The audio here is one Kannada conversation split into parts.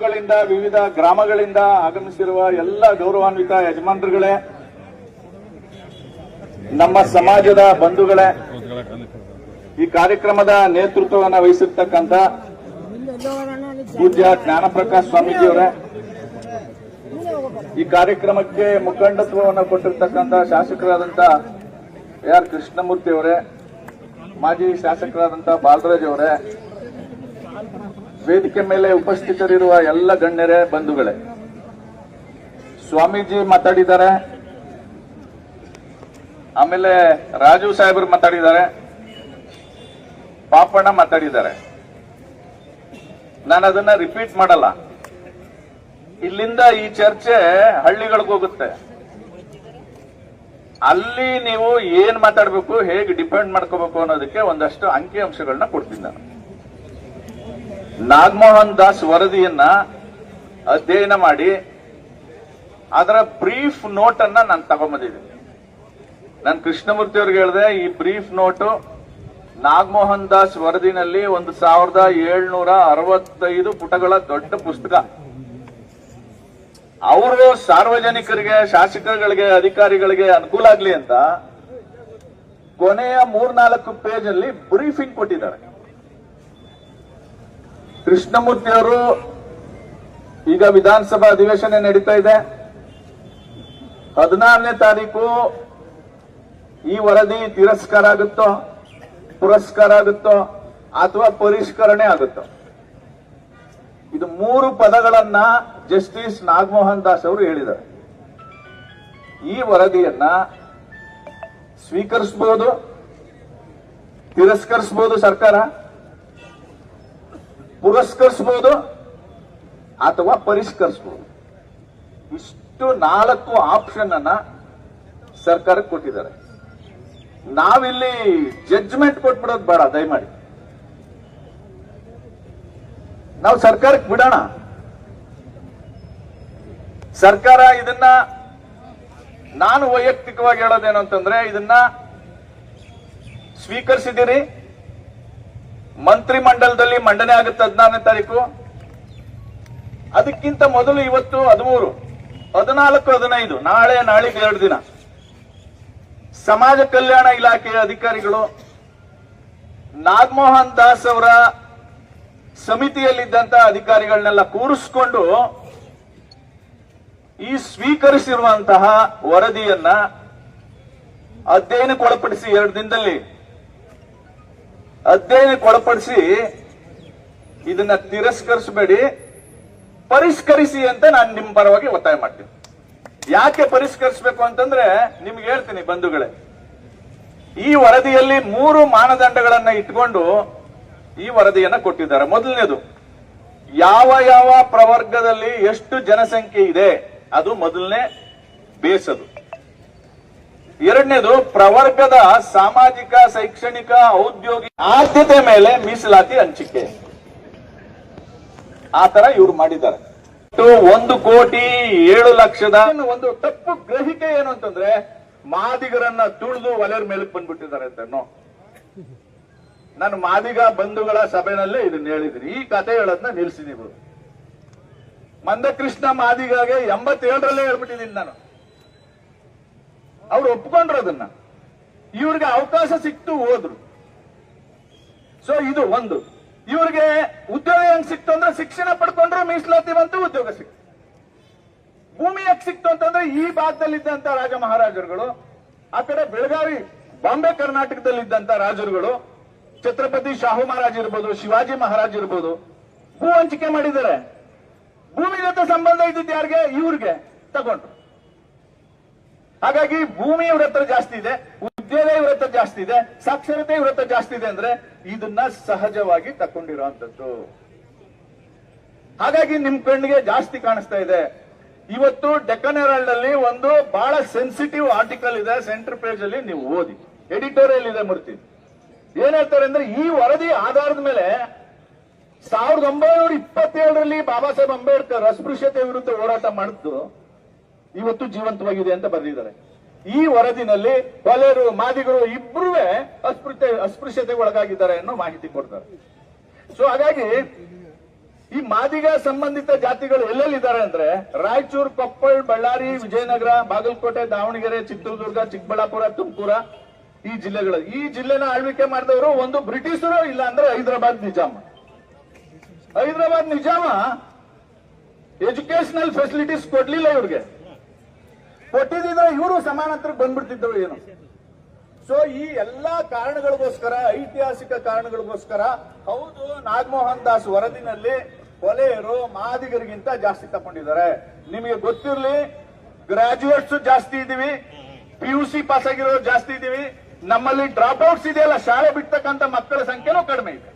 ತಾಲೂಕುಗಳಿಂದ ವಿವಿಧ ಗ್ರಾಮಗಳಿಂದ ಆಗಮಿಸಿರುವ ಎಲ್ಲ ಗೌರವಾನ್ವಿತ ಯಜಮಾನರುಗಳೇ, ನಮ್ಮ ಸಮಾಜದ ಬಂಧುಗಳೇ, ಈ ಕಾರ್ಯಕ್ರಮದ ನೇತೃತ್ವವನ್ನು ವಹಿಸಿರ್ತಕ್ಕಂಥ ಪೂಜ್ಯ ಜ್ಞಾನಪ್ರಕಾಶ್ ಸ್ವಾಮೀಜಿಯವರೇ, ಈ ಕಾರ್ಯಕ್ರಮಕ್ಕೆ ಮುಖಂಡತ್ವವನ್ನು ಕೊಟ್ಟಿರ್ತಕ್ಕಂಥ ಶಾಸಕರಾದಂಥ ಆರ್. ಕೃಷ್ಣಮೂರ್ತಿ ಅವರೇ ಮಾಜಿ ಶಾಸಕರಾದಂಥ ಬಾಲರಾಜ್ ಅವರೇ ವೇದಿಕೆ ಮೇಲೆ ಉಪಸ್ಥಿತರಿರುವ ಎಲ್ಲ ಗಣ್ಯರೇ, ಬಂಧುಗಳೇ, ಸ್ವಾಮೀಜಿ ಮಾತಾಡಿದ್ದಾರೆ. ಆಮೇಲೆ ರಾಜು ಸಾಹೇಬರು ಮಾತಾಡಿದ್ದಾರೆ. ಪಾಪಣ್ಣ ಮಾತಾಡಿದ್ದಾರೆ. ನಾನು ಅದನ್ನ ರಿಪೀಟ್ ಮಾಡಲ್ಲ. ಇಲ್ಲಿಂದ ಈ ಚರ್ಚೆ ಹಳ್ಳಿಗಳಿಗೆ ಹೋಗುತ್ತೆ. ಅಲ್ಲಿ ನೀವು ಏನ್ ಮಾತಾಡ್ಬೇಕು, ಹೇಗೆ ಡಿಪೆಂಡ್ ಮಾಡ್ಕೋಬೇಕು ಅನ್ನೋದಕ್ಕೆ ಒಂದಷ್ಟು ಅಂಕಿ ಅಂಶಗಳನ್ನ ಕೊಡ್ತೀನಿ ನಾನು. ನಾಗಮೋಹನ್ ದಾಸ್ ವರದಿಯನ್ನ ಅಧ್ಯಯನ ಮಾಡಿ, ಅದರ ಬ್ರೀಫ್ ನೋಟ್ ಅನ್ನ ನಾನು ತಗೊಂಬಂದಿದ್ದೀನಿ. ನಾನು ಕೃಷ್ಣಮೂರ್ತಿ ಅವ್ರಿಗೆ ಹೇಳಿದೆ, ಈ ಬ್ರೀಫ್ ನೋಟು ನಾಗಮೋಹನ್ ದಾಸ್ ವರದಿನಲ್ಲಿ ಒಂದು ಸಾವಿರದ ಏಳ್ನೂರ ಅರವತ್ತೈದು ಪುಟಗಳ ದೊಡ್ಡ ಪುಸ್ತಕ. ಅವರು ಸಾರ್ವಜನಿಕರಿಗೆ, ಶಾಸಕರುಗಳಿಗೆ, ಅಧಿಕಾರಿಗಳಿಗೆ ಅನುಕೂಲ ಆಗ್ಲಿ ಅಂತ ಕೊನೆಯ ಮೂರ್ನಾಲ್ಕು ಪೇಜ್ ಅಲ್ಲಿ ಬ್ರೀಫಿಂಗ್ ಕೊಟ್ಟಿದ್ದಾರೆ. ಕೃಷ್ಣಮೂರ್ತಿ ಅವರು ಈಗ ವಿಧಾನಸಭಾ ಅಧಿವೇಶನ ನಡೀತಾ ಇದೆ. ಹದಿನಾರನೇ ತಾರೀಕು ಈ ವರದಿ ತಿರಸ್ಕಾರ ಆಗುತ್ತೋ, ಪುರಸ್ಕಾರ ಆಗುತ್ತೋ, ಅಥವಾ ಪರಿಷ್ಕರಣೆ ಆಗುತ್ತೋ? ಇದು ಮೂರು ಪದಗಳನ್ನ ಜಸ್ಟಿಸ್ ನಾಗಮೋಹನ್ ದಾಸ್ ಅವರು ಹೇಳಿದರು ಈ ವರದಿಯನ್ನ ಸ್ವೀಕರಿಸಬಹುದು ತಿರಸ್ಕರಿಸಬಹುದು ಸರ್ಕಾರ. ಪುರಸ್ಕರಿಸಬಹುದು ಅಥವಾ ಪರಿಷ್ಕರಿಸಬಹುದು ಇಷ್ಟು ನಾಲ್ಕು ಆಪ್ಷನ್ ಅನ್ನ ಸರ್ಕಾರಕ್ಕೆ ಕೊಟ್ಟಿದ್ದಾರೆ. ನಾವಿಲ್ಲಿ ಜಡ್ಜ್ಮೆಂಟ್ ಕೊಟ್ಬಿಡೋದು ಬೇಡ, ದಯಮಾಡಿ. ನಾವು ಸರ್ಕಾರಕ್ಕೆ ಬಿಡೋಣ. ಸರ್ಕಾರ ಇದನ್ನ ನಾನು ವೈಯಕ್ತಿಕವಾಗಿ ಹೇಳೋದೇನು ಅಂತಂದ್ರೆ ಇದನ್ನ ಸ್ವೀಕರಿಸಿದಿರಿ ಮಂತ್ರಿ ಮಂಡಲದಲ್ಲಿ ಮಂಡನೆ ಆಗುತ್ತೆ ಹದಿನಾರನೇ ತಾರೀಕು. ಅದಕ್ಕಿಂತ ಮೊದಲು ಇವತ್ತು ಹದಿಮೂರು, ಹದಿನಾಲ್ಕು, ಹದಿನೈದು, ನಾಳೆ ನಾಳೆ ಎರಡು ದಿನ. ಸಮಾಜ ಕಲ್ಯಾಣ ಇಲಾಖೆಯ ಅಧಿಕಾರಿಗಳು ನಾಗಮೋಹನ್ ದಾಸ್ ಅವರ ಸಮಿತಿಯಲ್ಲಿದ್ದಂತ ಅಧಿಕಾರಿಗಳನ್ನೆಲ್ಲ ಕೂರಿಸ್ಕೊಂಡು ಈ ಸ್ವೀಕರಿಸಿರುವಂತಹ ವರದಿಯನ್ನ ಅಧ್ಯಯನಕ್ಕೆ ಒಳಪಡಿಸಿ ಎರಡು ದಿನದಲ್ಲಿ ಅಧ್ಯಯನಕ್ಕೆ ಒಳಪಡಿಸಿ ಇದನ್ನ ತಿರಸ್ಕರಿಸಬೇಡಿ, ಪರಿಷ್ಕರಿಸಿ ಅಂತ ನಾನು ನಿಮ್ಮ ಪರವಾಗಿ ಒತ್ತಾಯ ಮಾಡ್ತೀನಿ. ಯಾಕೆ ಪರಿಷ್ಕರಿಸಬೇಕು ಅಂತಂದ್ರೆ ನಿಮ್ಗೆ ಹೇಳ್ತೀನಿ ಬಂಧುಗಳೇ, ಈ ವರದಿಯಲ್ಲಿ ಮೂರು ಮಾನದಂಡಗಳನ್ನ ಇಟ್ಕೊಂಡು ಈ ವರದಿಯನ್ನ ಕೊಟ್ಟಿದ್ದಾರೆ. ಮೊದಲನೇದು, ಯಾವ ಯಾವ ಪ್ರವರ್ಗದಲ್ಲಿ ಎಷ್ಟು ಜನಸಂಖ್ಯೆ ಇದೆ, ಅದು ಮೊದಲನೇ ಬೇಸದು. ಎರಡನೇದು ಪ್ರವರ್ಗದ ಸಾಮಾಜಿಕ, ಶೈಕ್ಷಣಿಕ ಔದ್ಯೋಗಿಕ ಆದ್ಯತೆ ಮೇಲೆ ಮೀಸಲಾತಿ ಹಂಚಿಕೆ. ಆತರ ತರ ಇವ್ರು ಮಾಡಿದ್ದಾರೆ. ಒಂದು ಕೋಟಿ ಏಳು ಲಕ್ಷದ ಒಂದು ತಪ್ಪು ಗ್ರಹಿಕೆ ಏನು ಅಂತಂದ್ರೆ ಮಾದಿಗರನ್ನ ತುಳಿದು ಒಲೆಯ ಮೇಲೆ ಬಂದ್ಬಿಟ್ಟಿದ್ದಾರೆ ಅಂತ ನಾನು ಮಾದಿಗ ಬಂಧುಗಳ ಸಭೆನಲ್ಲೇ ಇದನ್ನ ಹೇಳಿದ್ದೀನಿ. ಈ ಕತೆ ಹೇಳೋದನ್ನ ನಿಲ್ಸಿದೀವಿ ಮಂದಕೃಷ್ಣ ಮಾದಿಗಾಗೆ ಎಂಬತ್ತೇಳರಲ್ಲೇ ಹೇಳ್ಬಿಟ್ಟಿದ್ದೀನಿ ನಾನು. ಅವ್ರು ಒಪ್ಕೊಂಡ್ರು ಅದನ್ನ. ಇವ್ರಿಗೆ ಅವಕಾಶ ಸಿಕ್ತು ಹೋದ್ರು. ಸೊ ಇದು ಒಂದು. ಇವ್ರಿಗೆ ಉದ್ಯೋಗ ಹೆಂಗ್ ಸಿಕ್ತು ಅಂದ್ರೆ ಶಿಕ್ಷಣ ಪಡ್ಕೊಂಡ್ರು ಮೀಸಲಾತಿ ಬಂತು, ಉದ್ಯೋಗ ಸಿಕ್ತು. ಭೂಮಿ ಯಾಕೆ ಸಿಕ್ತು ಅಂತಂದ್ರೆ ಈ ಭಾಗದಲ್ಲಿದ್ದಂತ ರಾಜ ಮಹಾರಾಜರುಗಳು ಆ ಕಡೆ ಬೆಳಗಾವಿ, ಬಾಂಬೆ ಕರ್ನಾಟಕದಲ್ಲಿದ್ದಂತ ರಾಜರುಗಳು, ಛತ್ರಪತಿ ಶಾಹು ಮಹಾರಾಜ್ ಇರ್ಬೋದು, ಶಿವಾಜಿ ಮಹಾರಾಜ್ ಇರ್ಬೋದು, ಭೂ ಹಂಚಿಕೆ ಮಾಡಿದ್ದಾರೆ. ಭೂಮಿ ಜೊತೆ ಸಂಬಂಧ ಇದ್ದಿದ್ದು ಯಾರಿಗೆ? ಇವ್ರಿಗೆ ತಗೊಂಡ್ರು. ಹಾಗಾಗಿ ಭೂಮಿ ಇವ್ರ ಹತ್ರ ಜಾಸ್ತಿ ಇದೆ ಉದ್ಯೋಗ ಇವ್ರ ಹತ್ರ ಜಾಸ್ತಿ ಇದೆ ಸಾಕ್ಷರತೆ ಇವ್ರ ಹತ್ರ ಜಾಸ್ತಿ ಇದೆ ಅಂದ್ರೆ ಇದನ್ನ ಸಹಜವಾಗಿ ತಕೊಂಡಿರುವಂತದ್ದು ಹಾಗಾಗಿ ನಿಮ್ ಕಣ್ಣಿಗೆ ಜಾಸ್ತಿ ಕಾಣಿಸ್ತಾ ಇದೆ. ಇವತ್ತು ಡೆಕ್ಕನ್ ಹೆರಾಲ್ಡ್ ಅಲ್ಲಿ ಒಂದು ಬಹಳ ಸೆನ್ಸಿಟಿವ್ ಆರ್ಟಿಕಲ್ ಇದೆ ಸೆಂಟರ್ ಪೇಜ್ ಅಲ್ಲಿ ನೀವು ಓದಿ. ಎಡಿಟೋರಿಯಲ್ ಇದೆ ಮೂರ್ತಿ. ಏನ್ ಹೇಳ್ತಾರೆ ಅಂದ್ರೆ ಈ ವರದಿ ಆಧಾರದ ಮೇಲೆ ಸಾವಿರದ ಒಂಬೈನೂರ ಇಪ್ಪತ್ತೇಳರಲ್ಲಿ ಬಾಬಾ ಸಾಹೇಬ್ ಅಂಬೇಡ್ಕರ್ ಅಸ್ಪೃಶ್ಯತೆ ವಿರುದ್ಧ ಹೋರಾಟ ಮಾಡಿದ್ದು ಇವತ್ತು ಜೀವಂತವಾಗಿದೆ ಅಂತ ಬರೆದಿದ್ದಾರೆ. ಈ ವರದಿನಲ್ಲಿ ಕೊಲೆರು ಮಾದಿಗರು ಇಬ್ರು ಅಸ್ಪೃಶ್ಯ ಅಸ್ಪೃಶ್ಯತೆಗೆ ಒಳಗಾಗಿದ್ದಾರೆ ಅನ್ನೋ ಮಾಹಿತಿ ಕೊಡ್ತಾರೆ. ಸೊ ಹಾಗಾಗಿ ಈ ಮಾದಿಗ ಸಂಬಂಧಿತ ಜಾತಿಗಳು ಎಲ್ಲೆಲ್ಲಿದ್ದಾರೆ ಅಂದ್ರೆ ರಾಯಚೂರು, ಕೊಪ್ಪಳ, ಬಳ್ಳಾರಿ, ವಿಜಯನಗರ, ಬಾಗಲಕೋಟೆ, ದಾವಣಗೆರೆ, ಚಿತ್ರದುರ್ಗ, ಚಿಕ್ಕಬಳ್ಳಾಪುರ, ತುಮಕೂರ ಈ ಜಿಲ್ಲೆಗಳು. ಈ ಜಿಲ್ಲೆನ ಆಳ್ವಿಕೆ ಮಾಡಿದವರು ಒಂದು ಬ್ರಿಟಿಷರು, ಇಲ್ಲ ಅಂದ್ರೆ ಹೈದರಾಬಾದ್ ನಿಜಾಮ. ಹೈದರಾಬಾದ್ ನಿಜಾಮ ಎಜುಕೇಶನಲ್ ಫೆಸಿಲಿಟೀಸ್ ಕೊಡ್ಲಿಲ್ಲ ಇವ್ರಿಗೆ. ಕೊಟ್ಟಿದ್ರೆ ಇವರು ಸಮಾನಾಂತರಕ್ಕೆ ಬಂದ್ಬಿಡ್ತಿದ್ದವು ಏನು? ಸೊ ಈ ಎಲ್ಲಾ ಕಾರಣಗಳಿಗೋಸ್ಕರ, ಐತಿಹಾಸಿಕ ಕಾರಣಗಳಿಗೋಸ್ಕರ, ಹೌದು ನಾಗಮೋಹನ್ ದಾಸ್ ವರದಿನಲ್ಲಿ ಕೊಲೆಯರು ಮಾದಿಗರಿಗಿಂತ ಜಾಸ್ತಿ ತಗೊಂಡಿದ್ದಾರೆ. ನಿಮಗೆ ಗೊತ್ತಿರಲಿ ಗ್ರಾಜುಯೇಟ್ಸ್ ಜಾಸ್ತಿ ಇದೀವಿ ಪಿ ಯು ಸಿ ಪಾಸ್ ಆಗಿರೋರು ಜಾಸ್ತಿ ಇದೀವಿ ನಮ್ಮಲ್ಲಿ ಡ್ರಾಪ್ ಔಟ್ಸ್ ಇದೆಯಲ್ಲ, ಶಾಲೆ ಬಿಡ್ತಕ್ಕಂಥ ಮಕ್ಕಳ ಸಂಖ್ಯೆನೂ ಕಡಿಮೆ ಇದೆ.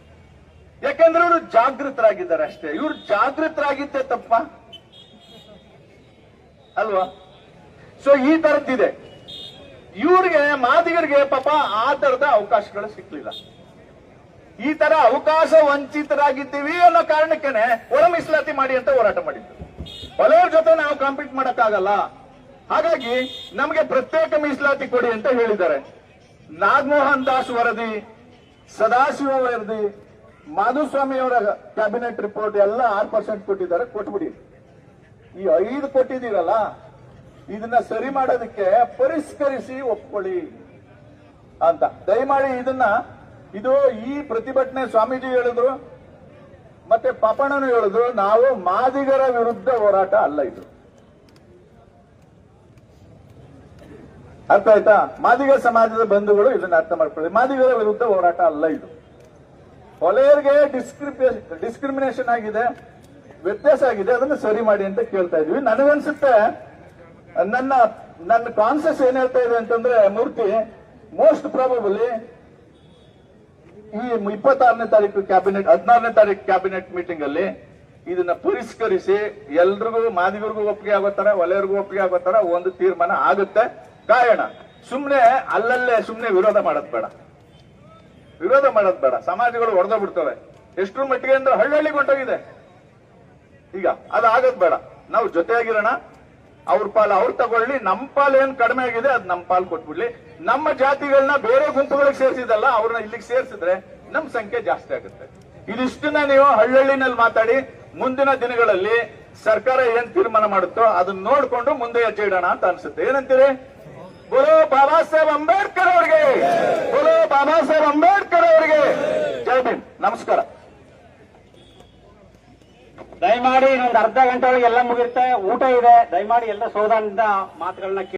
ಯಾಕೆಂದ್ರೆ ಇವರು ಜಾಗೃತರಾಗಿದ್ದಾರೆ ಅಷ್ಟೇ. ಇವ್ರು ಜಾಗೃತರಾಗಿದ್ದೆ ತಪ್ಪ? ಅಲ್ವಾ? ಸೊ ಈ ತರದ್ದಿದೆ. ಇವ್ರಿಗೆ, ಮಾದಿಗರಿಗೆ ಪಾಪ ಆ ತರದ ಅವಕಾಶಗಳು ಸಿಕ್ಲಿಲ್ಲ. ಈ ತರ ಅವಕಾಶ ವಂಚಿತರಾಗಿದ್ದೀವಿ ಅನ್ನೋ ಕಾರಣಕ್ಕೇನೆ ಒಳ ಮೀಸಲಾತಿ ಮಾಡಿ ಅಂತ ಹೋರಾಟ ಮಾಡಿದ್ರು. ಬಲವರ ಜೊತೆ ನಾವು ಕಾಂಪೀಟ್ ಮಾಡಕ್ಕಾಗಲ್ಲ. ಹಾಗಾಗಿ ನಮಗೆ ಪ್ರತ್ಯೇಕ ಮೀಸಲಾತಿ ಕೊಡಿ ಅಂತ ಹೇಳಿದ್ದಾರೆ. ನಾಗಮೋಹನ್ ದಾಸ್ ವರದಿ, ಸದಾಶಿವ ವರದಿ, ಮಾಧುಸ್ವಾಮಿ ಅವರ ಕ್ಯಾಬಿನೆಟ್ ರಿಪೋರ್ಟ್ ಎಲ್ಲ ಆರ್ ಪರ್ಸೆಂಟ್ ಕೊಟ್ಟಿದ್ದಾರೆ, ಕೊಟ್ಬಿಡಿ. ಈ ಐದು ಕೊಟ್ಟಿದ್ದೀರಲ್ಲ ಇದನ್ನ ಸರಿ ಮಾಡೋದಕ್ಕೆ ಪರಿಷ್ಕರಿಸಿ ಒಪ್ಕೊಳ್ಳಿ ಅಂತ. ದಯಮಾಡಿ ಇದನ್ನ, ಇದು ಈ ಪ್ರತಿಭಟನೆ ಸ್ವಾಮೀಜಿ ಹೇಳಿದ್ರು, ಮತ್ತೆ ಪಾಪಣ್ಣನು ಹೇಳಿದ್ರು, ನಾವು ಮಾದಿಗರ ವಿರುದ್ಧ ಹೋರಾಟ ಅಲ್ಲ ಇದು. ಅರ್ಥ ಆಯ್ತಾ? ಮಾದಿಗ ಸಮಾಜದ ಬಂಧುಗಳು ಇದನ್ನ ಅರ್ಥ ಮಾಡ್ಕೊಳ್ಳಿ. ಮಾದಿಗರ ವಿರುದ್ಧ ಹೋರಾಟ ಅಲ್ಲ ಇದು. ಹೊಲೆಯರಿಗೆ ಡಿಸ್ಕ್ರಿಮಿನೇಷನ್ ಆಗಿದೆ, ವ್ಯತ್ಯಾಸ ಆಗಿದೆ, ಅದನ್ನು ಸರಿ ಮಾಡಿ ಅಂತ ಕೇಳ್ತಾ ಇದೀವಿ. ನನಗನ್ಸುತ್ತೆ ನನ್ನ ನನ್ನ ಕಾನ್ಸೆಸ್ ಏನ್ ಹೇಳ್ತಾ ಇದೆ ಅಂತಂದ್ರೆ, ಮೂರ್ತಿ ಮೋಸ್ಟ್ ಪ್ರಾಬಬಲಿ ಈ ಇಪ್ಪತ್ತಾರನೇ ತಾರೀಕು ಕ್ಯಾಬಿನೆಟ್ ಹದಿನಾರನೇ ತಾರೀಕು ಕ್ಯಾಬಿನೆಟ್ ಮೀಟಿಂಗ್ ಅಲ್ಲಿ ಇದನ್ನ ಪರಿಷ್ಕರಿಸಿ ಎಲ್ರಿಗೂ, ಮಾದಿಗರಿಗೂ ಒಪ್ಪಿಗೆ ಆಗೋ ತರ ಒಲೆಯರಿಗೂ ಒಪ್ಪಿಗೆ ಆಗೋ ತರ ಒಂದು ತೀರ್ಮಾನ ಆಗುತ್ತೆ. ಕಾರಣ, ಸುಮ್ನೆ ಅಲ್ಲಲ್ಲೇ ಸುಮ್ನೆ ವಿರೋಧ ಮಾಡೋದ್ ಬೇಡ. ವಿರೋಧ ಮಾಡೋದ್ ಬೇಡ. ಸಮಾಜಗಳು ಹೊಡೆದ ಬಿಡ್ತವೆ. ಎಷ್ಟರ ಮಟ್ಟಿಗೆ ಅಂದ್ರೆ ಹಳ್ಳಿಗೆ ಹೊಂಟೋಗಿದೆ ಈಗ ಅದು ಆಗೋದ್ ಬೇಡ. ನಾವು ಜೊತೆಯಾಗಿರೋಣ. ಅವ್ರ ಪಾಲ್ ಅವ್ರು ತಗೊಳ್ಳಿ ನಮ್ಮ ಪಾಲ್ ಏನ್ ಕಡಿಮೆ ಆಗಿದೆ ಅದ್ ನಮ್ಮ ಪಾಲ್ ಕೊಟ್ಬಿಡ್ಲಿ. ನಮ್ಮ ಜಾತಿಗಳನ್ನ ಬೇರೆ ಗುಂಪುಗಳಿಗೆ ಸೇರಿಸಿದಲ್ಲ ಅವ್ರನ್ನ ಇಲ್ಲಿಗೆ ಸೇರಿಸಿದ್ರೆ ನಮ್ ಸಂಖ್ಯೆ ಜಾಸ್ತಿ ಆಗುತ್ತೆ. ಇದಿಷ್ಟನ್ನ ನೀವು ಹಳ್ಳಿನಲ್ಲಿ ಮಾತಾಡಿ, ಮುಂದಿನ ದಿನಗಳಲ್ಲಿ ಸರ್ಕಾರ ಏನ್ ತೀರ್ಮಾನ ಮಾಡುತ್ತೋ ಅದನ್ನ ನೋಡ್ಕೊಂಡು ಮುಂದೆ ಹೆಜ್ಜೆ ಇಡೋಣ ಅಂತ ಅನ್ಸುತ್ತೆ. ಏನಂತೀರಿ? ಬೋಲೋ ಬಾಬಾ ಸಾಹೇಬ್ ಅಂಬೇಡ್ಕರ್ ಅವರಿಗೆ! ಬೋಲೋ ಬಾಬಾ ಸಾಹೇಬ್ ಅಂಬೇಡ್ಕರ್ ಅವರಿಗೆ! ಜೈ ಭೀಮ್. ನಮಸ್ಕಾರ. ದಯಮಾಡಿ ಇನ್ನೊಂದು ಅರ್ಧ ಗಂಟೆ ಒಳಗೆ ಎಲ್ಲ ಮುಗಿರುತ್ತೆ ಊಟ ಇದೆ. ದಯಮಾಡಿ ಎಲ್ಲ ಸೋದಾನದಿಂದ ಮಾತುಗಳನ್ನ